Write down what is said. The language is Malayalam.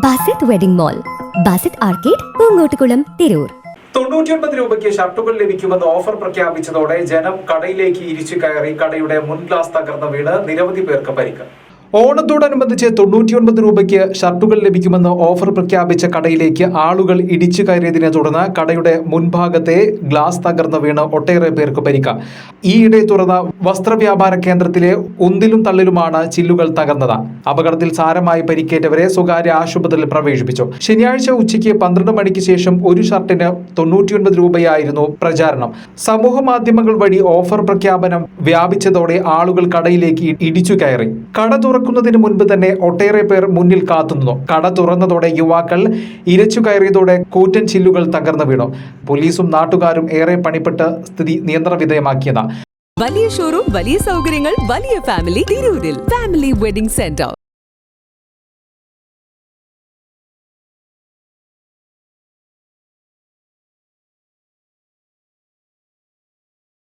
Basith wedding mall Basith arcade Poongottukulam Tirur. തൊണ്ണൂറ്റിയൊൻപത് രൂപയ്ക്ക് ഷർട്ടുകൾ ലഭിക്കുമെന്ന് ഓഫർ പ്രഖ്യാപിച്ചതോടെ ജനം കടയിലേക്ക് ഇരിച്ചു കയറി കടയുടെ മുൻ ഗ്ലാസ് തകർന്ന് വീണ് നിരവധി പേർക്ക് പരിക്ക്. ഓണത്തോടനുബന്ധിച്ച് തൊണ്ണൂറ്റിയൊൻപത് രൂപയ്ക്ക് ഷർട്ടുകൾ ലഭിക്കുമെന്ന് ഓഫർ പ്രഖ്യാപിച്ച കടയിലേക്ക് ആളുകൾ ഇടിച്ചു കയറിയതിനെ തുടർന്ന് കടയുടെ മുൻഭാഗത്തെ ഗ്ലാസ് തകർന്ന് വീണ് ഒട്ടേറെ പേർക്ക് പരിക്ക. ഈയിടെ തുറന്ന വസ്ത്രവ്യാപാര കേന്ദ്രത്തിലെ ഉന്തിലും തള്ളിലുമാണ് ചില്ലുകൾ തകർന്നത്. അപകടത്തിൽ സാരമായി പരിക്കേറ്റവരെ സ്വകാര്യ ആശുപത്രിയിൽ പ്രവേശിപ്പിച്ചു. ശനിയാഴ്ച ഉച്ചയ്ക്ക് പന്ത്രണ്ട് മണിക്ക് ശേഷം ഒരു ഷർട്ടിന് തൊണ്ണൂറ്റിയൊൻപത് രൂപയായിരുന്നു പ്രചാരണം. സമൂഹ മാധ്യമങ്ങൾ വഴി ഓഫർ പ്രഖ്യാപനം വ്യാപിച്ചതോടെ ആളുകൾ കടയിലേക്ക് ഇടിച്ചു കയറി. കട തുറക്കുന്നതിന് മുൻപ് തന്നെ ഒട്ടേറെ പേർ മുന്നിൽ കാത്തുനിന്നു. കട തുറന്നതോടെ യുവാക്കൾ ഇരച്ചു കയറിയതോടെ കൂറ്റൻ ചില്ലുകൾ തകർന്നു വീണു. പോലീസും നാട്ടുകാരും ഏറെ പണിപ്പെട്ട് സ്ഥിതി നിയന്ത്രണ വിധേയമാക്കിയത്. വലിയ ഷോറൂം വലിയ സൗകര്യങ്ങൾ വലിയ ഫാമിലി തിരൂരിൽ. Family wedding centre